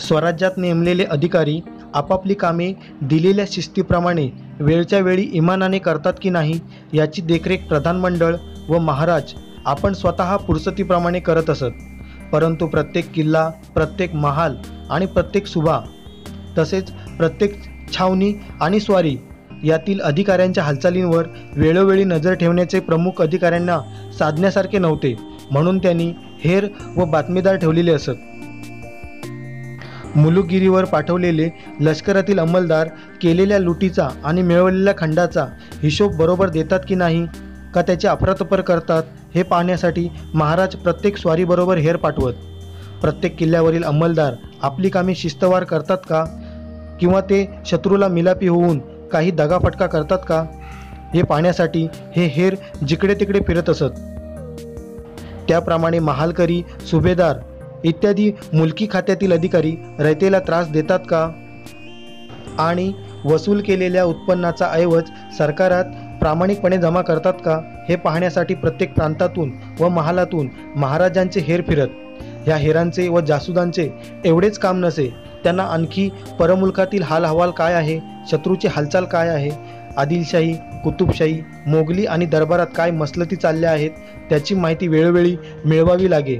स्वराज्यात नेमलेले अधिकारी आपापली कामे दिलेल्या शिस्तीप्रमाणे वेळच्या वेळी इमानाने करतात की नाही याची देखरेख प्रधानमंडळ व महाराज आपण स्वतः पुरसतीप्रमाणे करत असत. परंतु प्रत्येक किल्ला प्रत्येक महाल आणि प्रत्येक सुभा तसेच प्रत्येक छावणी आणि स्वारी यातील अधिकाऱ्यांच्या हालचालींवर वेळोवेळी नजर ठेवण्याचे प्रमुख अधिकाऱ्यांना साधण्यासारखे नव्हते म्हणून त्यांनी हेर व बातमीदार ठेवलेले असत. मुलुगिरीवर पाठवलेले लष्करातील अंमलदार केलेल्या लुटीचा आणि मिळवलेल्या खंडाचा हिशोब बरोबर देतात की नाही का त्याचे अफरातफर करतात हे पाहण्यासाठी महाराज प्रत्येक स्वारीबरोबर हेर पाठवत. प्रत्येक किल्ल्यावरील अंमलदार आपली कामे शिस्तवार करतात का? किंवा ते शत्रूला मिलापी होऊन काही दगाफटका करतात का? हे पाहण्यासाठी हे हेर जिकडे तिकडे फिरत असत. त्याप्रमाणे महालकरी सुभेदार इत्यादी मुलकी खात्यातील अधिकारी रयतेला त्रास देतात का? आणि वसूल केलेल्या उत्पन्नाचा ऐवज सरकारात प्रामाणिकपणे जमा करतात का? हे पाहण्यासाठी प्रत्येक प्रांतातून व महालातून महाराजांचे हेर फिरत ह्या हेरांचे व जासुदांचे एवढेच काम नसे त्यांना आणखी परमुलकातील हाल हवाल काय आहे? शत्रूची हालचाल काय आहे? आदिलशाही कुतुबशाही मोगली आणि दरबारात काय मसलती चालल्या आहेत? त्याची माहिती वेळोवेळी मिळवावी लागे.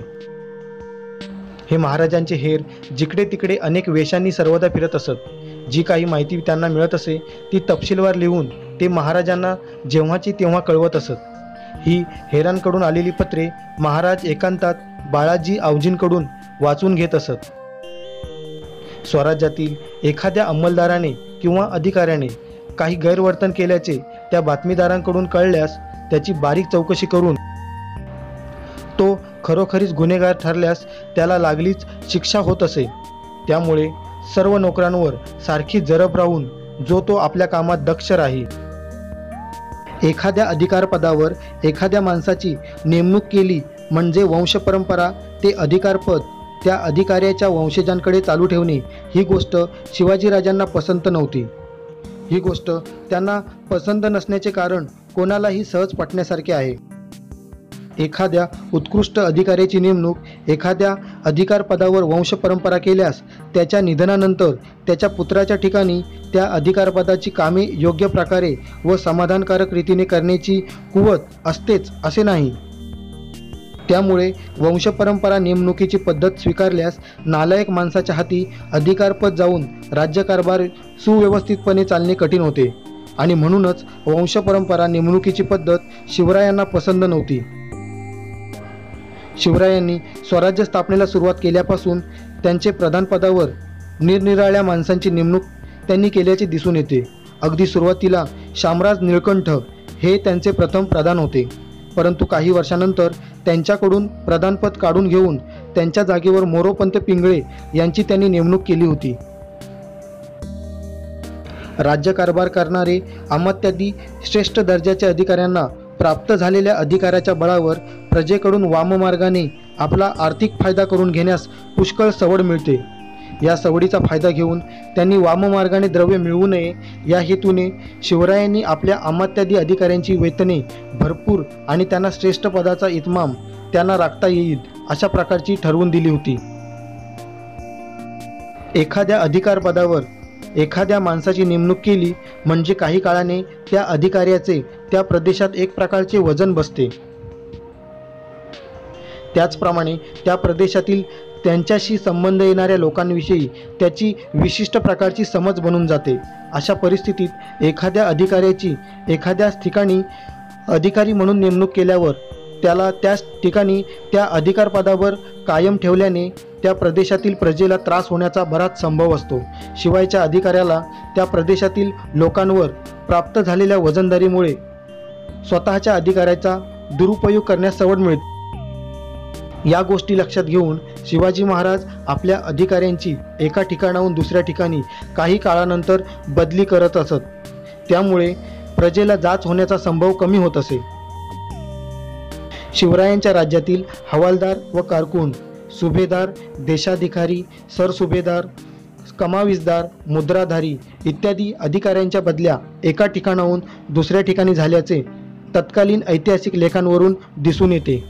हे महाराजांचे हेर जिकडे तिकडे अनेक वेशांनी सर्वदा फिरत असत. जी काही माहिती त्यांना मिळत असे ती तपशीलवार लिहून ते महाराजांना जेव्हाची तेव्हा कळवत असत. ही हेरांकडून आलेली पत्रे महाराज एकांतात बाळाजी आवजींकडून वाचून घेत असत. स्वराज्यातील एखाद्या अंमलदाराने किंवा अधिकाऱ्याने काही गैरवर्तन केल्याचे त्या बातमीदारांकडून कळल्यास त्याची बारीक चौकशी करून तो खरोखरीच गुन्हेगार ठरल्यास त्याला लागलीच शिक्षा होत असे. त्यामुळे सर्व नोकरांवर सारखी जरब राहून जो तो आपल्या कामात दक्ष राही एखाद्या अधिकारपदावर एखाद्या माणसाची नेमणूक केली म्हणजे वंशपरंपरा ते अधिकारपद त्या अधिकाऱ्याच्या वंशजांकडे चालू ठेवणे ही गोष्ट शिवाजीराजांना पसंत नव्हती. ही गोष्ट त्यांना पसंत नसण्याचे कारण कोणालाही सहज पटण्यासारखे आहे. एखाद्या उत्कृष्ट अधिकाऱ्याची नेमणूक एखाद्या अधिकारपदावर वंशपरंपरा केल्यास त्याच्या निधनानंतर त्याच्या पुत्राच्या ठिकाणी त्या अधिकारपदाची कामे योग्य प्रकारे व समाधानकारक रीतीने करण्याची कुवत असतेच असे नाही. त्यामुळे वंशपरंपरा नेमणुकीची पद्धत स्वीकारल्यास नालायक माणसाच्या हाती अधिकारपद जाऊन राज्यकारभार सुव्यवस्थितपणे चालणे कठीण होते आणि म्हणूनच वंशपरंपरा नेमणुकीची पद्धत शिवरायांना पसंत नव्हती. शिवरायांनी स्वराज्य स्थापनेला सुरुवात केल्यापासून त्यांचे प्रधानपदावर निरनिराळ्या माणसांची नेमणूक त्यांनी केल्याचे दिसून येते. अगदी सुरुवातीला शामराज निळकंठ हे त्यांचे प्रथम प्रधान होते. परंतु काही वर्षानंतर त्यांच्याकडून प्रधानपद काढून घेऊन त्यांच्या जागेवर मोरोपंत पिंगळे यांची त्यांनी नेमणूक केली होती. राज्यकारभार करणारे अमात्यादी श्रेष्ठ दर्जाच्या अधिकाऱ्यांना प्राप्त झालेल्या अधिकाराच्या बळावर प्रजेकडून वाममार्गाने आपला आर्थिक फायदा करून घेण्यास पुष्कळ सवड मिळते. या सवडीचा फायदा घेऊन त्यांनी वाममार्गाने द्रव्य मिळवू नये या हेतूने शिवरायांनी आपल्या अमात्यादी अधिकाऱ्यांची वेतने भरपूर आणि त्यांना श्रेष्ठ पदाचा इतमाम त्यांना राखता येईल अशा प्रकारची ठरवून दिली होती. एखाद्या अधिकारपदावर एखाद्या माणसाची नेमणूक केली म्हणजे काही काळाने त्या अधिकाऱ्याचे त्या प्रदेशात एक प्रकारचे वजन बसते. त्याचप्रमाणे त्या प्रदेशातील त्यांच्याशी संबंध येणाऱ्या लोकांविषयी त्याची विशिष्ट प्रकारची समज बनून जाते. अशा परिस्थितीत एखाद्या अधिकाऱ्याची एखाद्याच ठिकाणी अधिकारी म्हणून नेमणूक केल्यावर त्याला त्याच ठिकाणी त्या अधिकारपदावर कायम ठेवल्याने त्या प्रदेशातील प्रजेला त्रास होण्याचा बराच संभव असतो. शिवायच्या अधिकाऱ्याला त्या प्रदेशातील लोकांवर प्राप्त झालेल्या वजनदारीमुळे स्वतःच्या अधिकाऱ्याचा दुरुपयोग करण्यास सवड मिळते. या गोष्टी लक्षात घेऊन शिवाजी महाराज आपल्या अधिकाऱ्यांची एका ठिकाणाहून दुसऱ्या ठिकाणी काही काळानंतर बदली करत असत. त्यामुळे प्रजेला जाच होण्याचा संभव कमी होत असे. शिवरायांच्या राज्यातील हवालदार व कारकून सुभेदार देशाधिकारी सरसुभेदार कमाविजदार मुद्राधारी इत्यादी अधिकाऱ्यांच्या बदल्या एका ठिकाणाहून दुसऱ्या ठिकाणी झाल्याचे तत्कालीन ऐतिहासिक लेखांवरून दिसून येते.